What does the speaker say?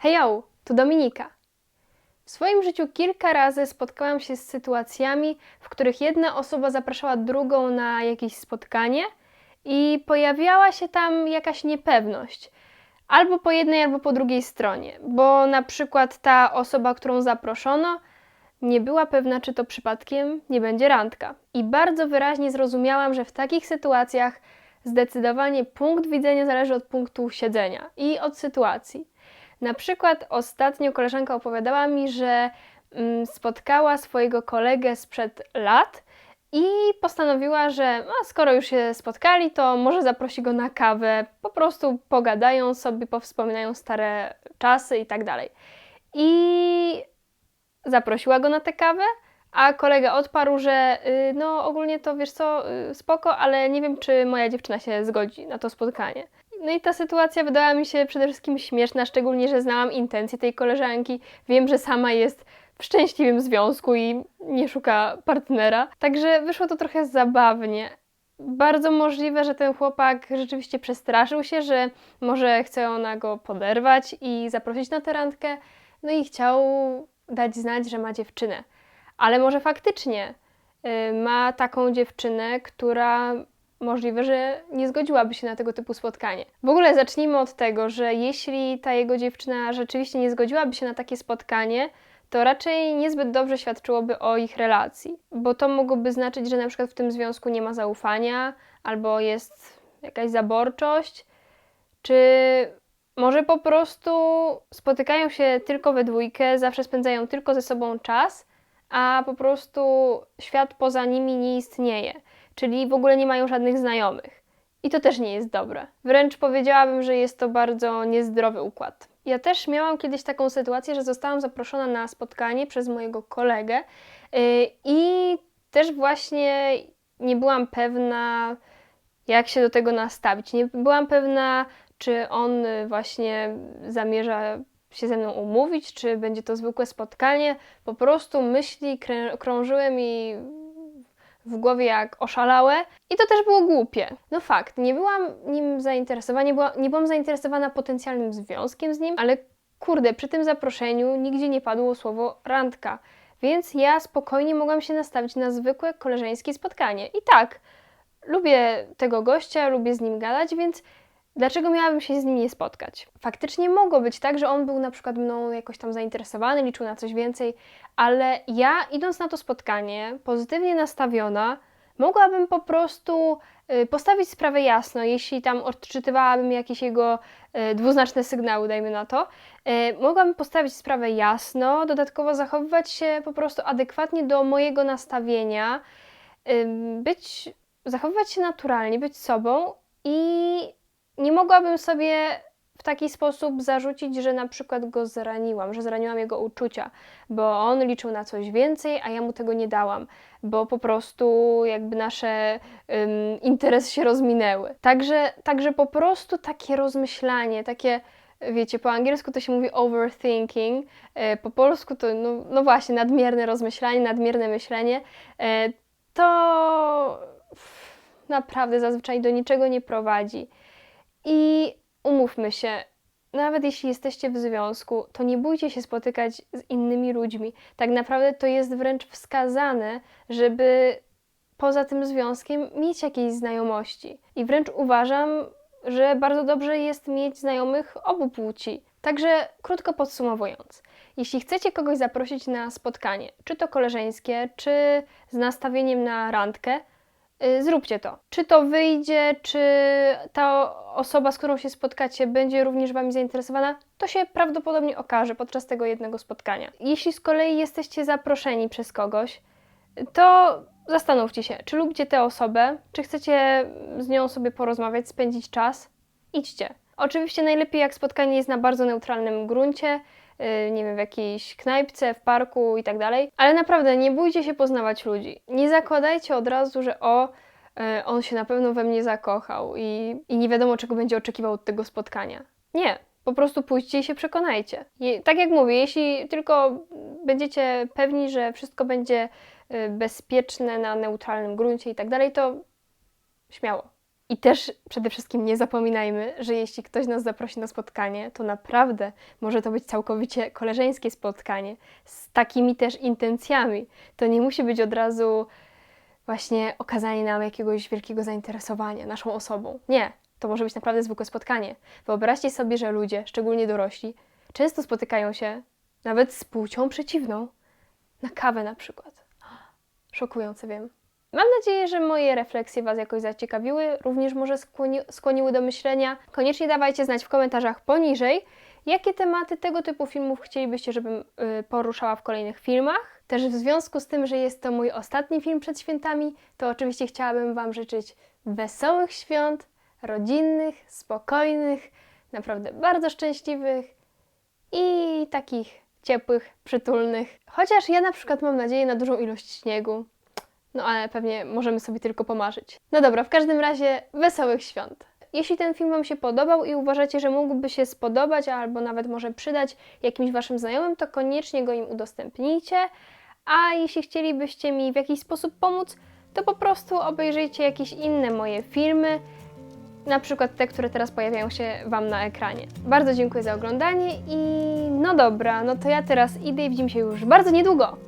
Hejo, tu Dominika. W swoim życiu kilka razy spotkałam się z sytuacjami, w których jedna osoba zapraszała drugą na jakieś spotkanie i pojawiała się tam jakaś niepewność. Albo po jednej, albo po drugiej stronie, bo na przykład ta osoba, którą zaproszono, nie była pewna, czy to przypadkiem nie będzie randka. I bardzo wyraźnie zrozumiałam, że w takich sytuacjach zdecydowanie punkt widzenia zależy od punktu siedzenia i od sytuacji. Na przykład ostatnio koleżanka opowiadała mi, że mm, spotkała swojego kolegę sprzed lat i postanowiła, że no, skoro już się spotkali, to może zaprosi go na kawę, po prostu pogadają sobie, powspominają stare czasy i tak dalej. I zaprosiła go na tę kawę, a kolega odparł, że y, no ogólnie to wiesz co, y, spoko, ale nie wiem, czy moja dziewczyna się zgodzi na to spotkanie. No i ta sytuacja wydała mi się przede wszystkim śmieszna, szczególnie, że znałam intencje tej koleżanki. Wiem, że sama jest w szczęśliwym związku i nie szuka partnera. Także wyszło to trochę zabawnie. Bardzo możliwe, że ten chłopak rzeczywiście przestraszył się, że może chce ona go poderwać i zaprosić na tę randkę, no i chciał dać znać, że ma dziewczynę. Ale może faktycznie y, ma taką dziewczynę, która możliwe, że nie zgodziłaby się na tego typu spotkanie. W ogóle zacznijmy od tego, że jeśli ta jego dziewczyna rzeczywiście nie zgodziłaby się na takie spotkanie, to raczej niezbyt dobrze świadczyłoby o ich relacji, bo to mogłoby znaczyć, że na przykład w tym związku nie ma zaufania, albo jest jakaś zaborczość, czy może po prostu spotykają się tylko we dwójkę, zawsze spędzają tylko ze sobą czas, a po prostu świat poza nimi nie istnieje czyli w ogóle nie mają żadnych znajomych. I to też nie jest dobre. Wręcz powiedziałabym, że jest to bardzo niezdrowy układ. Ja też miałam kiedyś taką sytuację, że zostałam zaproszona na spotkanie przez mojego kolegę yy, i też właśnie nie byłam pewna, jak się do tego nastawić. Nie byłam pewna, czy on właśnie zamierza się ze mną umówić, czy będzie to zwykłe spotkanie. Po prostu myśli krążyły mi w głowie jak oszalałe i to też było głupie. No fakt, nie byłam nim zainteresowana, nie, była, nie byłam zainteresowana potencjalnym związkiem z nim, ale kurde, przy tym zaproszeniu nigdzie nie padło słowo randka, więc ja spokojnie mogłam się nastawić na zwykłe koleżeńskie spotkanie. I tak, lubię tego gościa, lubię z nim gadać, więc Dlaczego miałabym się z nim nie spotkać? Faktycznie mogło być tak, że on był na przykład mną jakoś tam zainteresowany, liczył na coś więcej, ale ja idąc na to spotkanie, pozytywnie nastawiona, mogłabym po prostu y, postawić sprawę jasno, jeśli tam odczytywałabym jakieś jego y, dwuznaczne sygnały, dajmy na to, y, mogłabym postawić sprawę jasno, dodatkowo zachowywać się po prostu adekwatnie do mojego nastawienia, być, zachowywać się naturalnie, być sobą i nie mogłabym sobie w taki sposób zarzucić, że na przykład go zraniłam, że zraniłam jego uczucia, bo on liczył na coś więcej, a ja mu tego nie dałam, bo po prostu jakby nasze um, interesy się rozminęły. Także, także po prostu takie rozmyślanie, takie wiecie, po angielsku to się mówi overthinking, e, po polsku to, no, no, właśnie, nadmierne rozmyślanie, nadmierne myślenie, e, to naprawdę zazwyczaj do niczego nie prowadzi. I umówmy się, nawet jeśli jesteście w związku, to nie bójcie się spotykać z innymi ludźmi. Tak naprawdę to jest wręcz wskazane, żeby poza tym związkiem mieć jakieś znajomości. I wręcz uważam, że bardzo dobrze jest mieć znajomych obu płci. Także krótko podsumowując, jeśli chcecie kogoś zaprosić na spotkanie, czy to koleżeńskie, czy z nastawieniem na randkę, zróbcie to. Czy to wyjdzie, czy ta osoba, z którą się spotkacie, będzie również Wami zainteresowana, to się prawdopodobnie okaże podczas tego jednego spotkania. Jeśli z kolei jesteście zaproszeni przez kogoś, to zastanówcie się, czy lubicie tę osobę, czy chcecie z nią sobie porozmawiać, spędzić czas. Idźcie. Oczywiście najlepiej jak spotkanie jest na bardzo neutralnym gruncie, Y, nie wiem, w jakiejś knajpce, w parku i tak dalej. Ale naprawdę nie bójcie się poznawać ludzi. Nie zakładajcie od razu, że o, y, on się na pewno we mnie zakochał i, i nie wiadomo, czego będzie oczekiwał od tego spotkania. Nie, po prostu pójdźcie i się przekonajcie. I, tak jak mówię, jeśli tylko będziecie pewni, że wszystko będzie y, bezpieczne na neutralnym gruncie i tak dalej, to śmiało. I też przede wszystkim nie zapominajmy, że jeśli ktoś nas zaprosi na spotkanie, to naprawdę może to być całkowicie koleżeńskie spotkanie z takimi też intencjami. To nie musi być od razu właśnie okazanie nam jakiegoś wielkiego zainteresowania naszą osobą. Nie, to może być naprawdę zwykłe spotkanie. Wyobraźcie sobie, że ludzie, szczególnie dorośli, często spotykają się nawet z płcią przeciwną. Na kawę na przykład. Szokujące, wiem. Mam nadzieję, że moje refleksje Was jakoś zaciekawiły, również może skłoni, skłoniły do myślenia. Koniecznie dawajcie znać w komentarzach poniżej, jakie tematy tego typu filmów chcielibyście, żebym y, poruszała w kolejnych filmach. Też w związku z tym, że jest to mój ostatni film przed świętami, to oczywiście chciałabym Wam życzyć wesołych świąt, rodzinnych, spokojnych, naprawdę bardzo szczęśliwych i takich ciepłych, przytulnych. Chociaż ja na przykład mam nadzieję na dużą ilość śniegu. No ale pewnie możemy sobie tylko pomarzyć. No dobra, w każdym razie wesołych świąt. Jeśli ten film Wam się podobał i uważacie, że mógłby się spodobać albo nawet może przydać jakimś Waszym znajomym, to koniecznie go im udostępnijcie. A jeśli chcielibyście mi w jakiś sposób pomóc, to po prostu obejrzyjcie jakieś inne moje filmy, na przykład te, które teraz pojawiają się Wam na ekranie. Bardzo dziękuję za oglądanie i no dobra, no to ja teraz idę i widzimy się już bardzo niedługo.